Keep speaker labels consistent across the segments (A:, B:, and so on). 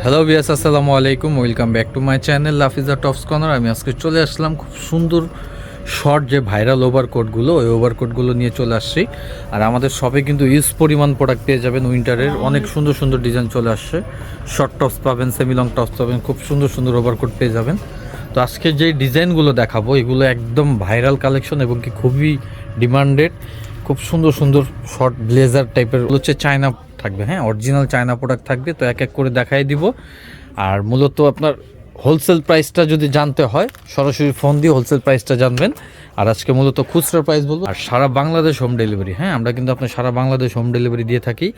A: Hello বিয়াস আসসালামু আলাইকুম। Welcome back to my channel Lafiza tops corner আমি আজকে চলে আসলাম খুব সুন্দর শর্ট যে ভাইরাল ওভারকোটগুলো ওই ওভারকোটগুলো নিয়ে চলে আসছি। আর আমাদের শপে কিন্তু ইউজ পরিমাণ প্রোডাক্ট পেয়ে যাবেন উইন্টারের অনেক সুন্দর সুন্দর ডিজাইন চলে আসছে। শর্ট টপস পাবেন সেমি লং টপস পাবেন, খুব সুন্দর সুন্দর ওভারকোট পেয়ে যাবেন। তো আজকে যে ডিজাইনগুলো দেখাবো, এগুলো একদম ভাইরাল কালেকশন এবং কি খুবই ডিমান্ডেড খুব সুন্দর সুন্দর শর্ট ব্লেজার টাইপের হচ্ছে চায়না থাকবে হ্যাঁ? অরিজিনাল চায়না প্রোডাক্ট থাকবে, তো এক এক করে দেখাই দিব। আর মূলত আপনার হোলসেল প্রাইসটা যদি জানতে হয়, সরাসরি ফোন দিয়ে হোলসেল প্রাইসটা জানবেন। আর আজকে মূলত খুচরা প্রাইস বলব। আর সারা বাংলাদেশ হোম ডেলিভারি হ্যাঁ? আমরা কিন্তু আপনার সারা বাংলাদেশ হোম ডেলিভারি দিয়ে থাকি।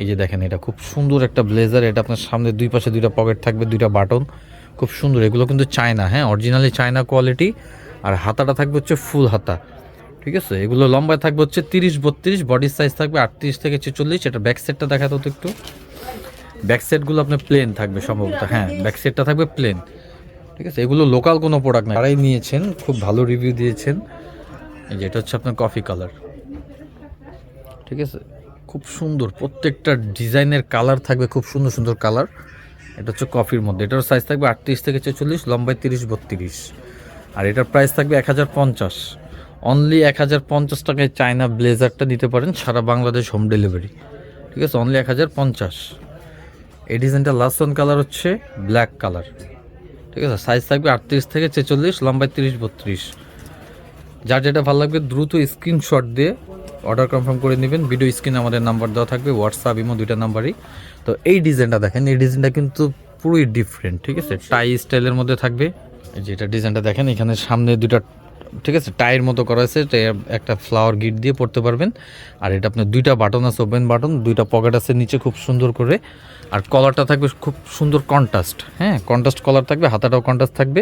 A: এই যে দেখেন, এটা খুব সুন্দর একটা ব্লেজার এটা আপনার সামনে দুই পাশে দুইটা পকেট থাকবে, দুইটা বাটন খুব সুন্দর, এগুলো কিন্তু চায়না হ্যাঁ? অরিজিনালি চায়না কোয়ালিটি আর হাতাটা থাকবে হচ্ছে ফুল হাতা। ঠিক আছে? এগুলো লম্বায় থাকবে হচ্ছে তিরিশ বত্রিশ বডির সাইজ থাকবে আটত্রিশ থেকে ছেচল্লিশ। এটা ব্যাক সেটটা দেখা তো একটু। ব্যাক সেটগুলো আপনার প্লেন থাকবে সম্ভবত হ্যাঁ ব্যাক সেটটা থাকবে প্লেন ঠিক আছে? এগুলো লোকাল কোনো প্রোডাক্ট না তারাই নিয়েছেন, খুব ভালো রিভিউ দিয়েছেন। এই যে এটা হচ্ছে আপনার কফি কালার ঠিক আছে? খুব সুন্দর। প্রত্যেকটা ডিজাইনের কালার থাকবে, খুব সুন্দর সুন্দর কালার এটা হচ্ছে কফির মধ্যে। এটার সাইজ থাকবে আটত্রিশ থেকে ছেচল্লিশ, লম্বায় তিরিশ বত্রিশ। আর এটার প্রাইস থাকবে এক হাজার পঞ্চাশ। অনলি এক হাজার পঞ্চাশ টাকায় চায়না ব্লেজারটা নিতে পারেন সারা বাংলাদেশ হোম ডেলিভারি ঠিক আছে? অনলি এক হাজার পঞ্চাশ। এই ডিজাইনটা লাস্ট ওয়ান কালার হচ্ছে ব্ল্যাক কালার ঠিক আছে? সাইজ থাকবে আটত্রিশ থেকে ছেচল্লিশ লম্বায় তিরিশ, বত্রিশ। যার যেটা ভালো লাগবে দ্রুত স্ক্রিনশট দিয়ে অর্ডার কনফার্ম করে নেবেন। ভিডিও স্ক্রিনে আমাদের নাম্বার দেওয়া থাকবে হোয়াটসঅ্যাপ ইমো দুইটা নাম্বারই তো এই ডিজাইনটা দেখেন, এই ডিজাইনটা কিন্তু পুরোই ডিফারেন্ট ঠিক আছে? টাই স্টাইলের মধ্যে থাকবে। যেটা ডিজাইনটা দেখেন, এখানে সামনে দুইটা ঠিক আছে টাইয়ের মতো করা আছে একটা ফ্লাওয়ার গিট দিয়ে পড়তে পারবেন। আর এটা আপনার দুইটা বাটন আছে ওপেন বাটন দুইটা পকেট আছে নিচে খুব সুন্দর করে। আর কলারটা থাকবে খুব সুন্দর কন্ট্রাস্ট হ্যাঁ কন্ট্রাস্ট কলার থাকবে, হাতাটাও কন্ট্রাস্ট থাকবে।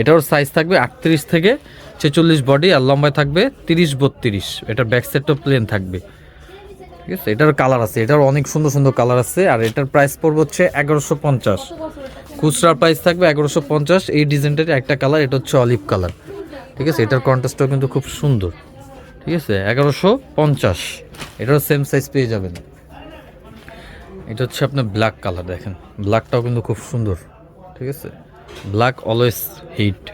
A: এটার সাইজ থাকবে আটত্রিশ থেকে ছেচল্লিশ বডি আর লম্বায় থাকবে তিরিশ বত্রিশ। এটার ব্যাক প্লেন থাকবে। ঠিক আছে, এটার কালার আছে, এটার অনেক সুন্দর সুন্দর কালার আছে, আর এটার প্রাইস পড়বে হচ্ছে এগারোশো পঞ্চাশ। খুচরা প্রাইস থাকবে এগারোশো পঞ্চাশ। এই ডিজাইনটার একটা কালার এটা হচ্ছে অলিভ কালার ঠিক আছে? এটার কন্ট্রাস্টটাও কিন্তু খুব সুন্দর। ঠিক আছে? এগারোশো পঞ্চাশ। এটারও সেম সাইজ পেয়ে যাবেন। এটা হচ্ছে আপনার ব্ল্যাক কালার দেখেন। ব্ল্যাকটাও কিন্তু খুব সুন্দর। ঠিক আছে? ব্ল্যাক অলওয়েজ হিট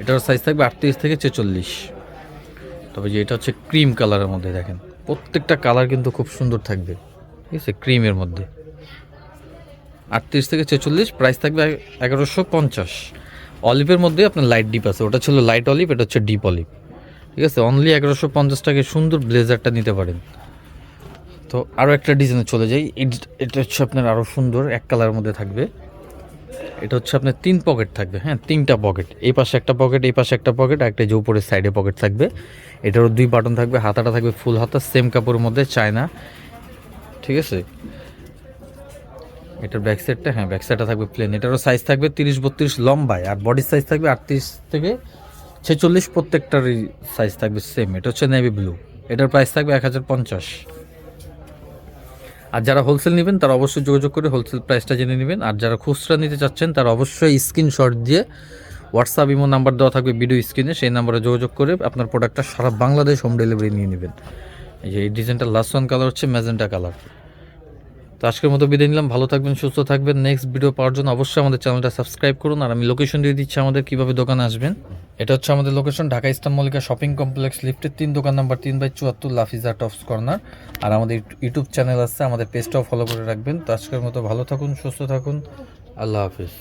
A: এটার সাইজ থাকবে আটত্রিশ থেকে ছেচল্লিশ। তবে যে এটা হচ্ছে ক্রিম কালারের মধ্যে, দেখেন। প্রত্যেকটা কালার কিন্তু খুব সুন্দর থাকবে। ঠিক আছে? ক্রিমের মধ্যে। আটত্রিশ থেকে ছেচল্লিশ প্রাইস থাকবে এগারোশো পঞ্চাশ। অলিভের মধ্যে আপনার লাইট ডিপ আছে। ওটা ছিল লাইট অলিভ এটা হচ্ছে ডিপ অলিভ ঠিক আছে? অনলি এগারোশো পঞ্চাশ টাকায় সুন্দর ব্লেজারটা নিতে পারেন। তো আরও একটা ডিজাইনে চলে যাই। এটা হচ্ছে আপনার আরও সুন্দর, এক কালারের মধ্যে থাকবে। এটা হচ্ছে আপনার তিন পকেট থাকবে। হ্যাঁ তিনটা পকেট এই পাশে একটা পকেট এই পাশে একটা পকেট একটা যে উপরের সাইডে পকেট থাকবে। এটারও দুই বাটন থাকবে, হাতাটা থাকবে ফুল হাতা সেম কাপড়ের মধ্যে, চায়না। ঠিক আছে? এটার ব্যাক সাইডটা হ্যাঁ ব্যাক সাইডটা থাকবে প্লেন এটারও সাইজ থাকবে তিরিশ বত্রিশ লম্বায়, আর বডির সাইজ থাকবে আটত্রিশ থেকে ছেচল্লিশ প্রত্যেকটারই সাইজ থাকবে সেম এটা হচ্ছে নেভি ব্লু এটার প্রাইস থাকবে এক হাজার পঞ্চাশ। আর যারা হোলসেল নেবেন, তারা অবশ্যই যোগাযোগ করে হোলসেল প্রাইসটা জেনে নেবেন। আর যারা খুচরা নিতে চাচ্ছেন, তারা অবশ্যই স্ক্রিনশট দিয়ে হোয়াটসঅ্যাপ ইমো নাম্বার দেওয়া থাকবে ভিডিও স্ক্রিনে সেই নাম্বারে যোগাযোগ করে আপনার প্রোডাক্টটা সারা বাংলাদেশ হোম ডেলিভারি নিয়ে নেবেন। এই ডিজাইনটা লাস্ট ওয়ান কালার হচ্ছে ম্যাজেন্টা কালার তো আজকের মতো বিদায় নিলাম। ভালো থাকবেন, সুস্থ থাকবেন। নেক্সট ভিডিও পাওয়ার জন্য অবশ্যই আমাদের চ্যানেলটা সাবস্ক্রাইব করুন। আর আমি লোকেশন দিয়ে দিচ্ছি আমাদের কীভাবে দোকানে আসবেন। এটা হচ্ছে আমাদের location Dhaka Eastern Mallika shopping complex লিফটের তিন দোকান নাম্বার তিন বাই চুয়াত্তর লাফিজা টপস কর্নার আর আমাদের ইউটিউব চ্যানেল আছে, আমাদের পেজটাও ফলো করে রাখবেন। তো আজকের মতো ভালো থাকুন, সুস্থ থাকুন। আল্লাহ হাফিজ।